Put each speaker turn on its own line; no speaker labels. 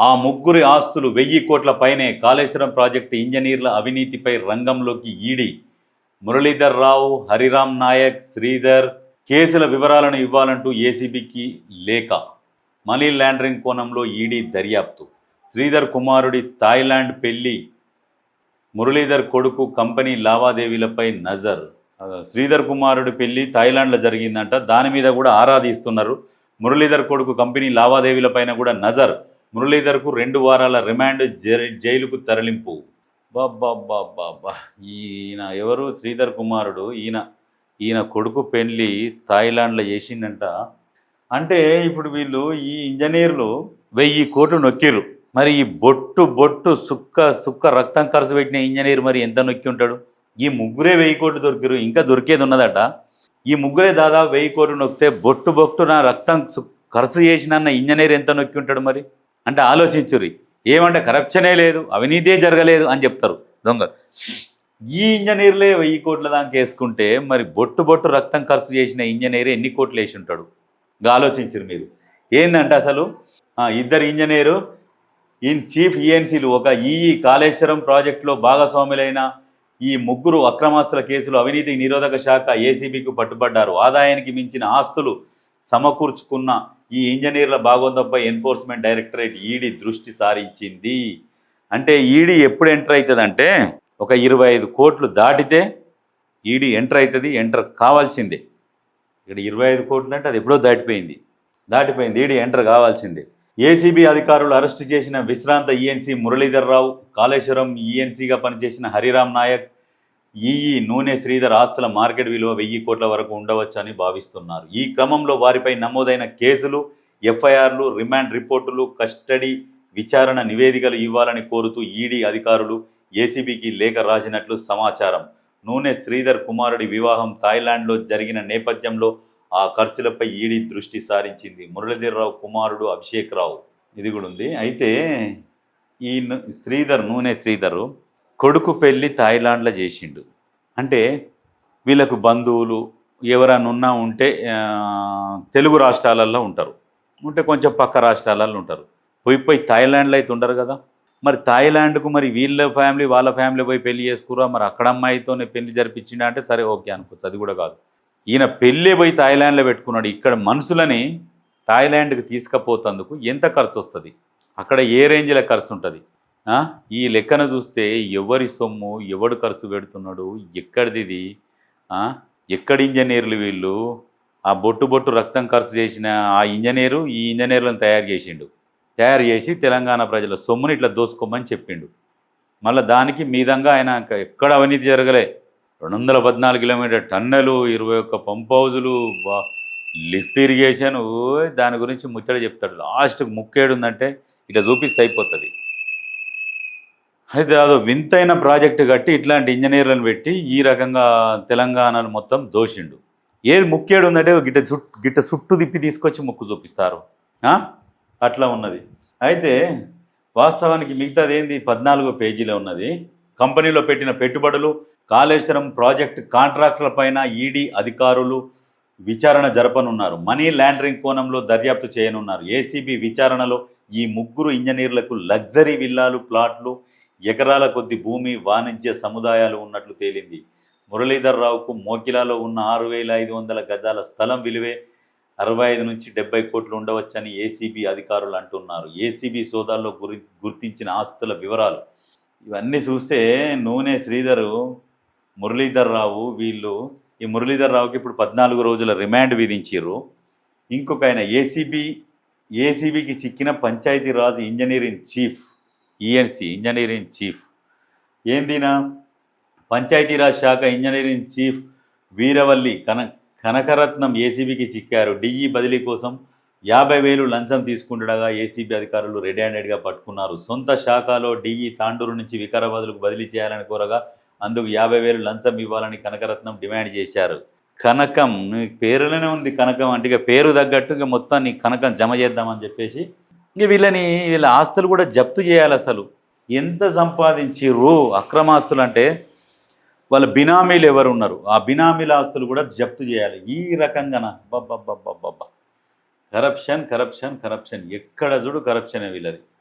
ఆ ముగ్గురి ఆస్తులు వెయ్యి కోట్ల పైనే కాళేశ్వరం ప్రాజెక్టు ఇంజనీర్ల అవినీతిపై రంగంలోకి ఈడీ. మురళీధర్ రావు హరిరామ్ నాయక్ శ్రీధర్ కేసుల వివరాలను ఇవ్వాలంటూ ఏసీబీకి లేఖ. మనీ లాండరింగ్ కోణంలో ఈడీ దర్యాప్తు. శ్రీధర్ కుమారుడి థాయిలాండ్ పెళ్ళి మురళీధర్ కొడుకు కంపెనీ లావాదేవీలపై నజర్. శ్రీధర్ కుమారుడి పెళ్ళి థాయిలాండ్లో జరిగిందంట. దాని మీద కూడా ఆరాధిస్తున్నారు మురళీధర్ కొడుకు కంపెనీ లావాదేవీలపైన కూడా నజర్. మురళీధర్కు రెండు వారాల రిమాండ్ జైలుకు తరలింపు. బాబా ఈయన ఎవరు? శ్రీధర్ కుమారుడు. ఈయన ఈయన కొడుకు పెళ్ళి థాయిలాండ్లో చేసిందంట అంటే ఇప్పుడు వీళ్ళు ఈ ఇంజనీర్లు వెయ్యి కోట్లు నొక్కిర్రు. మరి ఈ బొట్టు బొట్టు సుక్క సుక్క రక్తం ఖర్చు పెట్టిన ఇంజనీర్ మరి ఎంత నొక్కి ఉంటాడు? ఈ ముగ్గురే వెయ్యి కోట్లు దొరికిరు ఇంకా దొరికేది ఉన్నదట. ఈ ముగ్గురే దాదాపు వెయ్యి కోట్లు నొక్కితే బొట్టు బొట్టు నా రక్తం ఖర్చు చేసిన ఇంజనీర్ ఎంత నొక్కి ఉంటాడు మరి? అంటే ఆలోచించుర్రి. ఏమంటే కరప్షనే లేదు అవినీతే జరగలేదు అని చెప్తారు దొంగ ఈ ఇంజనీర్లే వెయ్యి కోట్ల దాకా వేసుకుంటే మరి బొట్టు బొట్టు రక్తం ఖర్చు చేసిన ఇంజనీర్ ఎన్ని కోట్లు వేసి ఉంటాడు? ఆలోచించరు మీరు. ఏందంటే అసలు? ఇద్దరు ఇంజనీరు ఇన్ చీఫ్ ఈఎన్సీలు ఒక ఈఈ కాళేశ్వరం ప్రాజెక్టులో భాగస్వాములైన ఈ ముగ్గురు అక్రమాస్తుల కేసులు అవినీతి నిరోధక శాఖ ఏసీబీకి పట్టుబడ్డారు. ఆదాయానికి మించిన ఆస్తులు సమకూర్చుకున్న ఈ ఇంజనీర్ల భాగోతంపై ఎన్ఫోర్స్మెంట్ డైరెక్టరేట్ ఈడీ దృష్టి సారించింది. అంటే ఈడీ ఎప్పుడు ఎంటర్ అవుతుందంటే ఒక ఇరవై ఐదు కోట్లు దాటితే ఈడీ ఎంటర్ అవుతుంది ఎంటర్ కావాల్సిందే. ఇక్కడ ఇరవై ఐదు కోట్లు అంటే అది ఎప్పుడో దాటిపోయింది. దాటిపోయింది ఈడీ ఎంటర్ కావాల్సిందే. ఏసీబీ అధికారులు అరెస్ట్ చేసిన విశ్రాంత ఈఎన్సీ మురళీధర్రావు కాళేశ్వరం ఈఎన్సీగా పనిచేసిన హరిరామ్ నాయక్ ఈఈ నూనె శ్రీధర్ ఆస్తుల మార్కెట్ విలువ వెయ్యి కోట్ల వరకు ఉండవచ్చని భావిస్తున్నారు. ఈ క్రమంలో వారిపై నమోదైన కేసులు ఎఫ్ఐఆర్లు రిమాండ్ రిపోర్టులు కస్టడీ విచారణ నివేదికలు ఇవ్వాలని కోరుతూ ఈడీ అధికారులు ఏసీబీకి లేఖ రాసినట్లు సమాచారం. నూనె శ్రీధర్ కుమారుడి వివాహం థాయిలాండ్లో జరిగిన నేపథ్యంలో ఆ ఖర్చులపై ఈడీ దృష్టి సారించింది. మురళీధర్రావు కుమారుడు అభిషేక్ రావు ఇది కూడా ఉంది. అయితే ఈ శ్రీధర్ నూనె శ్రీధరు కొడుకు పెళ్ళి థాయిలాండ్లో చేసిండు. అంటే వీళ్ళకు బంధువులు ఎవరైనా ఉన్నా ఉంటే తెలుగు రాష్ట్రాలలో ఉంటారు. ఉంటే కొంచెం పక్క రాష్ట్రాలలో ఉంటారు. పోయి పోయి థాయిలాండ్లో అయితే ఉండరు కదా. మరి థాయిలాండ్కు మరి వీళ్ళ ఫ్యామిలీ వాళ్ళ ఫ్యామిలీ పోయి పెళ్ళి చేసుకురా. మరి అక్కడ అమ్మాయితోనే పెళ్ళి జరిపించిండా అంటే సరే ఓకే అనుకోవచ్చు. అది కూడా కాదు. ఈయన పెళ్ళే పోయి థాయిలాండ్లో పెట్టుకున్నాడు. ఇక్కడ మనుషులని థాయిలాండ్కి తీసుకుపోతందుకు ఎంత ఖర్చు వస్తుంది అక్కడ ఏ రేంజ్లో ఖర్చు ఉంటుంది ఈ లెక్కన చూస్తే ఎవరి సొమ్ము ఎవడు ఖర్చు పెడుతున్నాడు ఎక్కడిది ఇది ఎక్కడి ఇంజనీర్లు వీళ్ళు? ఆ బొట్టు బొట్టు రక్తం ఖర్చు చేసిన ఆ ఇంజనీరు ఈ ఇంజనీర్లను తయారు చేసిండు. తయారు చేసి తెలంగాణ ప్రజల సొమ్ముని ఇట్లా దోసుకోమని చెప్పిండు. మళ్ళీ దానికి మీదంగా ఆయన ఇంకా ఎక్కడ అవినీతి జరగలే. రెండు వందల పద్నాలుగు కిలోమీటర్ టన్నెలు ఇరవై ఒక్క పంప్ హౌజులు లిఫ్ట్ ఇరిగేషన్ దాని గురించి ముచ్చట చెప్తాడు. లాస్ట్ ముక్కేడు ఉందంటే ఇట్లా చూపిస్తే అయిపోతుంది. అయితే అదో వింతైన ప్రాజెక్టు కట్టి ఇట్లాంటి ఇంజనీర్లను పెట్టి ఈ రకంగా తెలంగాణను మొత్తం దోషిండు. ఏది ముక్కేడు ఉందంటే గిట్ట చుట్టు గిట్ట చుట్టూ తిప్పి తీసుకొచ్చి ముక్కు చూపిస్తారు. అట్లా ఉన్నది. అయితే వాస్తవానికి మిగతాది ఏంది పద్నాలుగో పేజీలో ఉన్నది. కంపెనీలో పెట్టిన పెట్టుబడులు కాళేశ్వరం ప్రాజెక్ట్ కాంట్రాక్టుల పైన ఈడీ అధికారులు విచారణ జరపనున్నారు. మనీ ల్యాండరింగ్ కోణంలో దర్యాప్తు చేయనున్నారు. ఏసీబీ విచారణలో ఈ ముగ్గురు ఇంజనీర్లకు లగ్జరీ విల్లాలు ప్లాట్లు ఎకరాల కొద్ది భూమి వాణిజ్య సముదాయాలు ఉన్నట్లు తేలింది. మురళీధర్ రావుకు మోకిలాలో ఉన్న ఆరు వేల ఐదు వందల గజాల స్థలం విలువే అరవై ఐదు నుంచి డెబ్బై కోట్లు ఉండవచ్చని ఏసీబీ అధికారులు అంటున్నారు. ఏసీబీ సోదాల్లో గురి గుర్తించిన ఆస్తుల వివరాలు. ఇవన్నీ చూస్తే నూనె శ్రీధరు మురళీధర్ రావు వీళ్ళు ఈ మురళీధర్ రావుకి ఇప్పుడు పద్నాలుగు రోజుల రిమాండ్ విధించారు ఇంకొక ఆయన ఏసీబీ ఏసీబీకి చిక్కిన Panchayati Raj engineering chief ENC engineering chief ఏందినా? Panchayati Raj శాఖ ఇంజనీరింగ్ చీఫ్ వీరవల్లి కన కనకరత్నం ఏసీబీకి చిక్కారు. డిఈ బదిలీ కోసం యాభై వేలు లంచం తీసుకుంటుండగా ఏసీబీ అధికారులు రెడ్ హ్యాండెడ్గా పట్టుకున్నారు. సొంత శాఖలో డిఈ తాండూరు నుంచి వికారాబాద్కు బదిలీ చేయాలని కోరగా అందుకు యాభై వేలు లంచం ఇవ్వాలని కనకరత్నం డిమాండ్ చేశారు. కనకం నీ పేరులోనే ఉంది కనకం అంటే ఇక పేరు తగ్గట్టుగా మొత్తం నీ కనకం జమ చేద్దామని చెప్పేసి ఇంక వీళ్ళని వీళ్ళ ఆస్తులు కూడా జప్తు చేయాలి అసలు. ఎంత సంపాదించిర్రు అక్రమాస్తులు అంటే వాళ్ళ బినామీలు ఎవరు ఉన్నారు? ఆ బినామీల ఆస్తులు కూడా జప్తు చేయాలి. ఈ రకంగా బబ్బబ్బబ్బబ్బబ్బ కరప్షన్ కరప్షన్ కరప్షన్ ఎక్కడ చూడు కరప్షన్ వీళ్ళది.